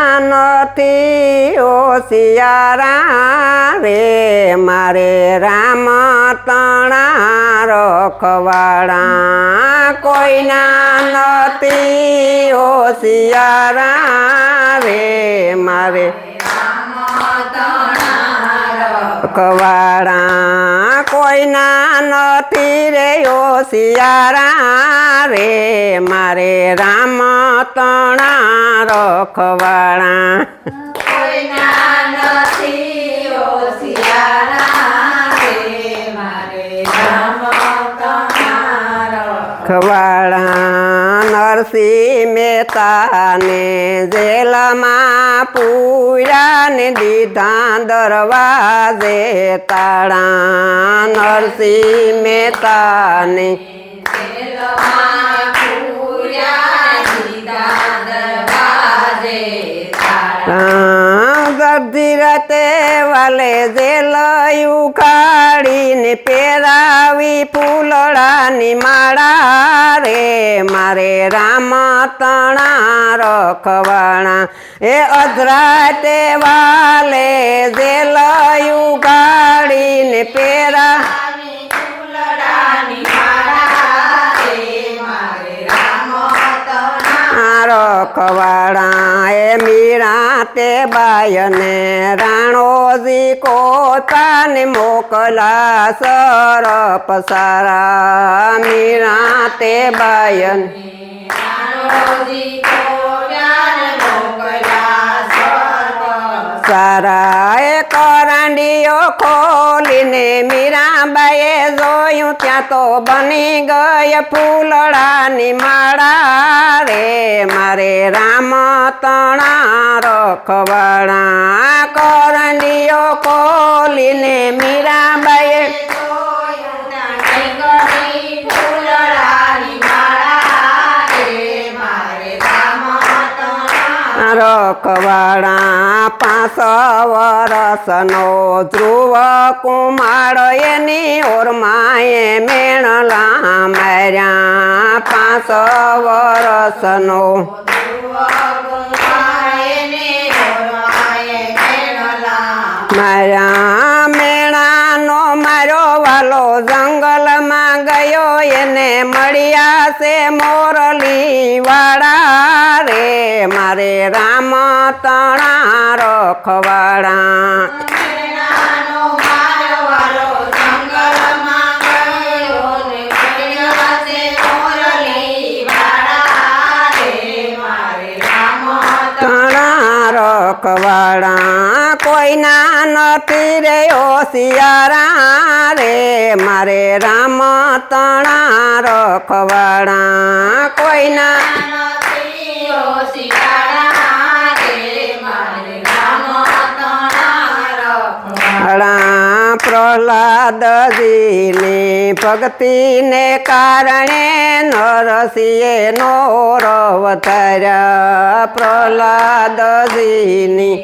નથી ઓશિયારા રે મારે રામ તણા રખવાડા. કોઈના નથી ઓશિયારા રે મારે રખવાડા. કોઈના નથી રે ઓશિયારા રે મારે રામ તણા રખવાળા કોઈના નરસિંહ મહેતાને જેલમાં પૂરાને દીધા દરવાજે તાળા. નરસિંહ મહેતાને પૂર્યા દીધા દરવાજે તાળા. ગરદી રતે વાલે જેલ ઉખાડીને પહેરાવી ફૂલડાની માળા રે, મારે રામ તણા રખવાણા એ અધરાતે વાલે જેલ ઉગાડીને પહેરા પેરા માળા રે મારે રામ તમારો રખવાડા તે બાયને રાણોજી કોતાને મોકલા સારા મીરા તે બાયને રાણોજી કરાંડીઓ ખોલીને મીરાબાઈએ જોયું, ત્યાં તો બની ગઈ ફૂલડાની માળા રે. મારે રામ તણા રખવાડા કરાંડીઓ ખોલીને મીરાબાઈએ રખવાડા પાંચ વરસનો ધ્રુવ કુમાર એની ઓરમાએ મેણલા માર્યા પાંચ વરસનો મારા મેણાનો મારો વાલો જંગલમાં ગયો, એને મળ્યા છે મોરલી વાળા રે. મારે રામ તણા રખવાડા. તણા કોઈના નથી રે ઓશિયારા રે. મારે રામ તણા રખવાડા કોઈના પ્રહલાદજીની ભક્તિને કારણે નરસિંહે નો રવતર પ્રહલાદજીની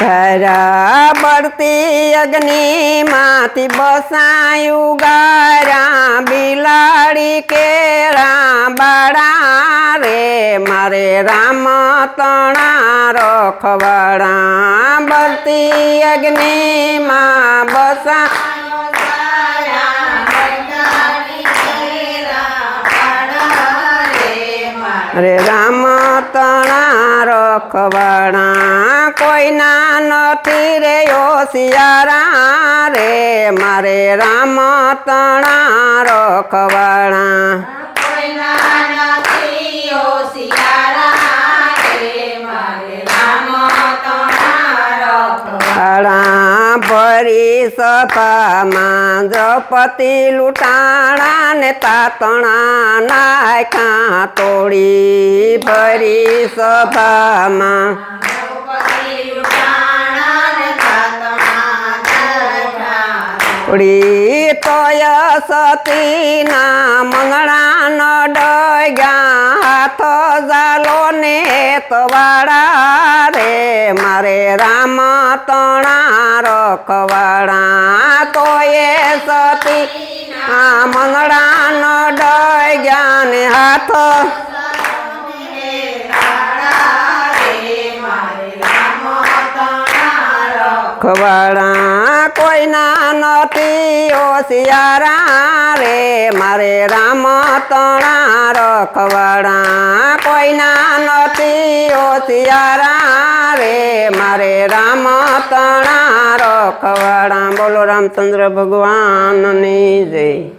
ધરા બળતી અગ્નિમાંથી બસાયું ગારા. બિલાડી કે બાળા રે મારે રામ તણા રખવાડા અગ્નિ અગ્નિમાં બસા. અરે રામ તણા રખવાણા કોઈના નથી રે ઓશિયારા રે. મારે રામ તણા રખવાડા. સભામાં જપતિ લૂંટાણા ને તાતણા નાખ્યા તોડી ભરી સભામાં. તોય સતીના ન ડગ્યા તવાડા રે મારે રામ તણા રખવાડા તોય સતી. આ મંગળાનો ડય જ્ઞાન હાથ ખવાડા કોઈના નથી ઓશિયારા રે, મારે રામ તણા રખવાડા કોઈના નથી ઓશિયારા રે, મારે રામ તણા રખવાડા બોલો રામચંદ્ર ભગવાનની જય.